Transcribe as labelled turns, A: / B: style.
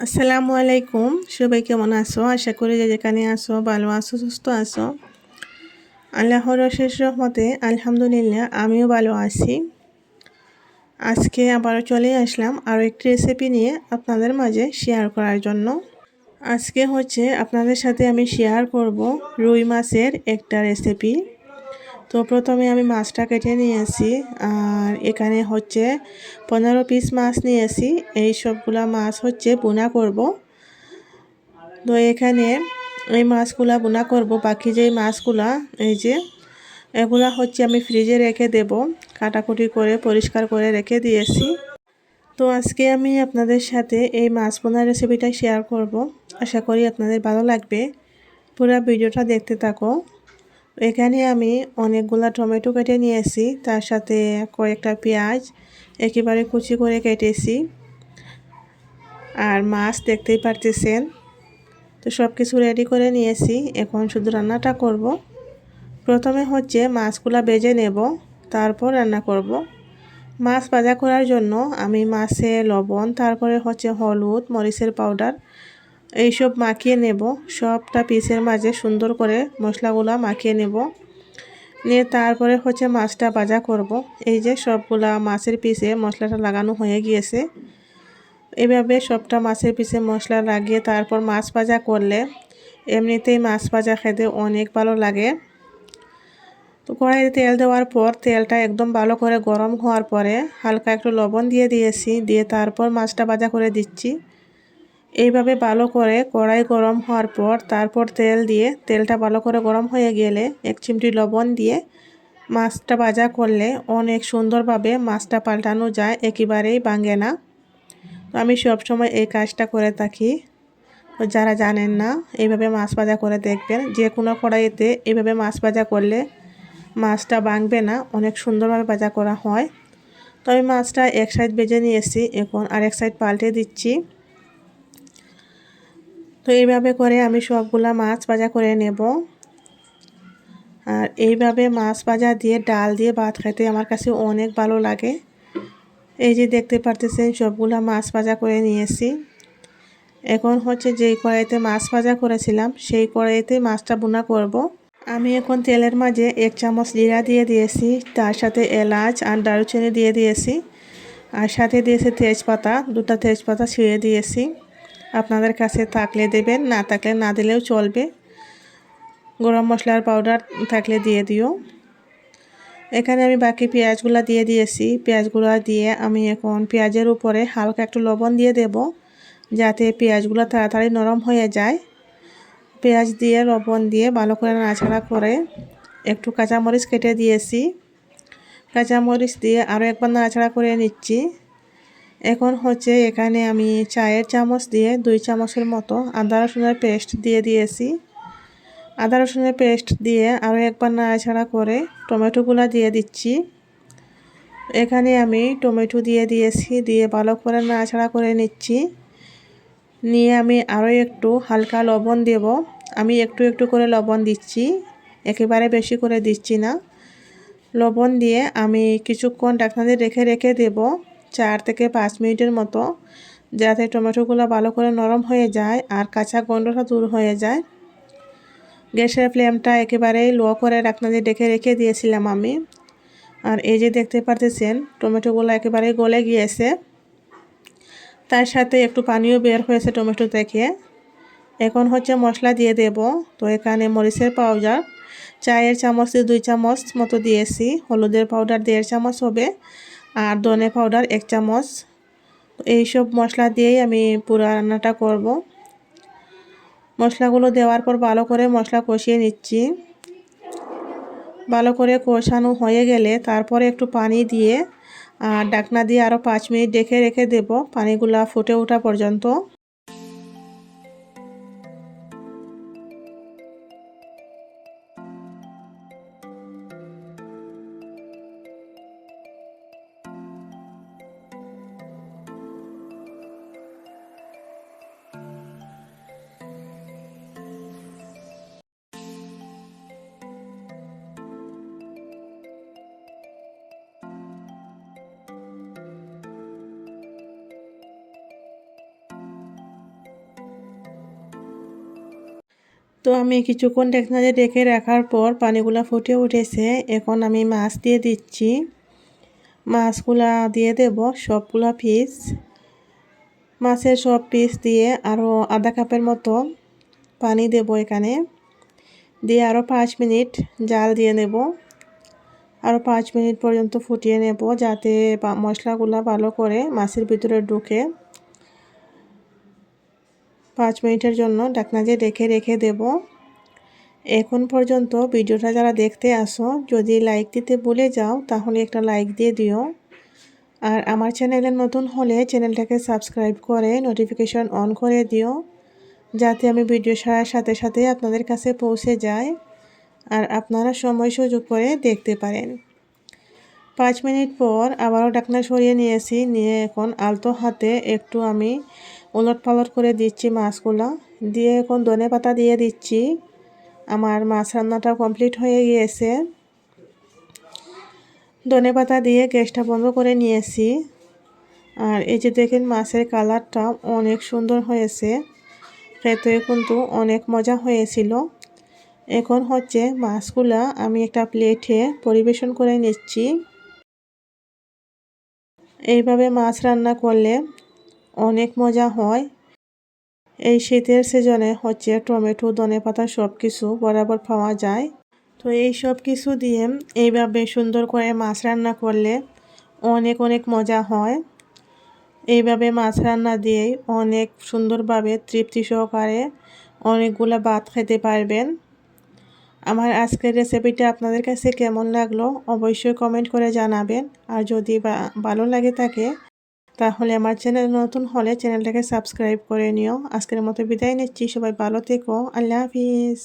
A: আসসালামু আলাইকুম। সবাই কেমন আছো? আশা করি যে যেখানে আসো ভালো আছো, সুস্থ আছো। আল্লাহর শেষ রহমতে, আলহামদুলিল্লাহ, আমিও ভালো আছি। আজকে আবারও চলে আসলাম আরও একটি রেসিপি নিয়ে আপনাদের মাঝে শেয়ার করার জন্য। আজকে হচ্ছে আপনাদের সাথে আমি শেয়ার করব রুই মাছের একটা রেসিপি তো প্রথমে আমি মাছটা কেটে নিয়েছি আর এখানে হচ্ছে পনেরো পিস মাছ নিয়েছি। এই সবগুলা মাছ হচ্ছে বোনা করব। তো এখানে এই মাছগুলা বোনা করব। বাকি যে মাছগুলা, এই যে, এগুলা হচ্ছে আমি ফ্রিজে রেখে দেব। কাটাকুটি করে, পরিষ্কার করে রেখে দিয়েছি। তো আজকে আমি আপনাদের সাথে এই মাছ বোনার রেসিপিটা শেয়ার করব। আশা করি আপনাদের ভালো লাগবে। পুরো ভিডিওটা দেখতে থাকো। এখানে আমি অনেকগুলা টমেটো কেটে নিয়েছি, তার সাথে কয়েকটা পেঁয়াজ একেবারে কুচি করে কেটেছি। আর মাছ দেখতেই পারতেছেন, তো সব কিছু রেডি করে নিয়েছি, এখন শুধু রান্নাটা করব। প্রথমে হচ্ছে মাছগুলা বেজে নেব, তারপর রান্না করব। মাছ ভাজা করার জন্য আমি মাছে লবণ, তারপরে হচ্ছে হলুদ, মরিচের পাউডার এইসব মাখিয়ে নেব। সবটা পিসের মাঝে সুন্দর করে মশলাগুলো মাখিয়ে নেব। নিয়ে তারপরে হচ্ছে মাছটা ভাজা করব। এই যে সবগুলা মাছের পিসে মশলাটা লাগানো হয়ে গিয়েছে। এভাবে সবটা মাছের পিসে মশলা লাগিয়ে তারপর মাছ ভাজা করলে এমনিতেই মাছ ভাজা খেতে অনেক ভালো লাগে। তো কড়াইতে তেল দেওয়ার পর তেলটা একদম ভালো করে গরম হওয়ার পরে হালকা একটু লবণ দিয়ে দিয়েছি। দিয়ে তারপর মাছটা ভাজা করে দিচ্ছি। এইভাবে ভালো করে কড়াই গরম হওয়ার পর তারপর তেল দিয়ে, তেলটা ভালো করে গরম হয়ে গেলে এক চিমটি লবণ দিয়ে মাছটা ভাজা করলে অনেক সুন্দরভাবে মাছটা পাল্টানো যায়, একেবারেই ভাঙে না। তো আমি সবসময় এই কাজটা করে থাকি। যারা জানেন না, এইভাবে মাছ ভাজা করে দেখবেন। যে কোনো কড়াইতে এইভাবে মাছ ভাজা করলে মাছটা ভাঙবে না, অনেক সুন্দরভাবে ভাজা করা হয়। তো আমি মাছটা এক সাইড বেজে নিয়েছি, এখন আরেক সাইড পাল্টে দিচ্ছি। তো এইভাবে করে আমি সবগুলা মাছ ভাজা করে নেব। আর এইভাবে মাছ ভাজা দিয়ে ডাল দিয়ে ভাত খাইতে আমার কাছে অনেক ভালো লাগে। এই যে দেখতে পারতেছেন সবগুলা মাছ ভাজা করে নিয়েছি। এখন হচ্ছে যেই কড়াইতে মাছ ভাজা করেছিলাম, সেই কড়াইতে মাছটা বোনা করব। আমি এখন তেলের মাঝে এক চামচ জিরা দিয়ে দিয়েছি, তার সাথে এলাচ আর দারুচিনি দিয়ে দিয়েছি। আর সাথে দিয়েছি তেজপাতা, দুটা তেজপাতা ছিঁড়ে দিয়েছি। আপনাদের কাছে থাকলে দেবেন, না থাকলে না দিলেও চলবে। গরম মশলার পাউডার থাকলে দিয়ে দিও। এখানে আমি বাকি পেঁয়াজগুলো দিয়ে দিয়েছি। পেঁয়াজগুলো দিয়ে আমি এখন পেঁয়াজের উপরে হালকা একটু লবণ দিয়ে দেব, যাতে পেঁয়াজগুলো তাড়াতাড়ি নরম হয়ে যায়। পেঁয়াজ দিয়ে লবণ দিয়ে ভালো করে নাড়াচাড়া করে একটু কাঁচামরিচ কেটে দিয়েছি। কাঁচামরিচ দিয়ে আরও একবার নাড়াচাড়া করে নিচ্ছি। এখন হচ্ছে এখানে আমি চায়ের চামচ দিয়ে দুই চামচের মতো আদা রসুনের পেস্ট দিয়ে দিয়েছি। আদা রসুনের পেস্ট দিয়ে আরও একবার নাড়াছাড়া করে টমেটোগুলো দিয়ে দিচ্ছি। এখানে আমি টমেটো দিয়ে দিয়েছি, দিয়ে ভালো করে নাড়াছাড়া করে নিচ্ছি। নিয়ে আমি আরও একটু হালকা লবণ দেব। আমি একটু একটু করে লবণ দিচ্ছি, একেবারে বেশি করে দিচ্ছি না। লবণ দিয়ে আমি কিছুক্ষণ ডাকনা দিয়ে রেখে রেখে দেবো। চার থেকে পাঁচ মিনিটের মতো, যাতে টমেটোগুলো ভালো করে নরম হয়ে যায় আর কাঁচা গন্ধটা দূর হয়ে যায়। গ্যাসের ফ্লেমটা একেবারেই লো করে রাখনা দিয়ে ডেকে রেখে দিয়েছিলাম আমি। আর এই যে দেখতে পারতেছেন, টমেটোগুলো একেবারেই গলে গিয়েছে। তার সাথে একটু পানিও বের হয়েছে টমেটো থেকে। এখন হচ্ছে মশলা দিয়ে দেব। তো এখানে মরিচের পাউডার, চায়ের চামচ দুই চামচ মতো দিয়েছি। হলুদের পাউডার দেড় চামচ হবে। আর ধনে পাউডার এক চামচ। এইসব মশলা দিয়েই আমি পুরো রান্নাটা করব। মশলাগুলো দেওয়ার পর ভালো করে মশলা কষিয়ে নিচ্ছি। ভালো করে কষানো হয়ে গেলে তারপরে একটু পানি দিয়ে, আর ডাকনা দিয়ে আরও পাঁচ মিনিট ডেকে রেখে দেব। পানিগুলা ফুটে ওঠা পর্যন্ত। তো আমি কিছুক্ষণ টেকনারে রেখে রাখার পর পানিগুলা ফুটে উঠেছে। এখন আমি মাছ দিয়ে দিচ্ছি। মাছগুলা দিয়ে দেব সবগুলা পিস মাছের সব পিস দিয়ে আরও আধা কাপের মতো পানি দেব এখানে। দিয়ে আরও পাঁচ মিনিট জাল দিয়ে নেব। আরও পাঁচ মিনিট পর্যন্ত ফুটিয়ে নেব যাতে মশলাগুলো ভালো করে মাছের ভিতরে ঢুকে। পাঁচ মিনিটের জন্য ডাকনা দিয়ে রেখে রেখে দেব। এখন পর্যন্ত ভিডিওটা যারা দেখতে আসো, যদি লাইক দিতে ভুলে যাও, তাহলে একটা লাইক দিয়ে দিও। আর আমার চ্যানেলে নতুন হলে চ্যানেলটাকে সাবস্ক্রাইব করে নোটিফিকেশন অন করে দিও, যাতে আমি ভিডিও সারার সাথে সাথে আপনাদের কাছে পৌঁছে যায় আর আপনারা সময় সুযোগ করে দেখতে পারেন। পাঁচ মিনিট পর আবারও ডাকনা সরিয়ে নিয়েছি, নিয়ে এখন আলতো হাতে একটু আমি উলট পালট করে দিচ্ছি মাছগুলো। দিয়ে এখন ধনে পাতা দিয়ে দিচ্ছি। আমার মাছ রান্নাটা কমপ্লিট হয়ে গিয়েছে। ধনে পাতা দিয়ে গ্যাসটা বন্ধ করে নিয়েছি। আর এই যে দেখেন মাছের কালারটা অনেক সুন্দর হয়েছে। খেতে কিন্তু অনেক মজা হয়েছিল। এখন হচ্ছে মাছগুলা আমি একটা প্লেটে পরিবেশন করে নিচ্ছি। এইভাবে মাছ রান্না করলে অনেক মজা হয়। এই শীতের সিজনে হচ্ছে টমেটো, ধনে পাতা সব কিছু বরাবর পাওয়া যায়। তো এই সব কিছু দিয়ে এইভাবে সুন্দর করে মাছ রান্না করলে অনেক অনেক মজা হয়। এইভাবে মাছ রান্না দিয়েই অনেক সুন্দরভাবে তৃপ্তি সহকারে অনেকগুলো ভাত খেতে পারবেন। আমার আজকের রেসিপিটা আপনাদের কাছে কেমন লাগল অবশ্যই কমেন্ট করে জানাবেন। আর যদি ভালো লাগে থাকে তাহলে আমার চ্যানেল নতুন হলে চ্যানেলটাকে সাবস্ক্রাইব করে নিও। আজকের মতো বিদায় নিচ্ছি, সবাই ভালো থেকো, আল্লাহ হাফিজ।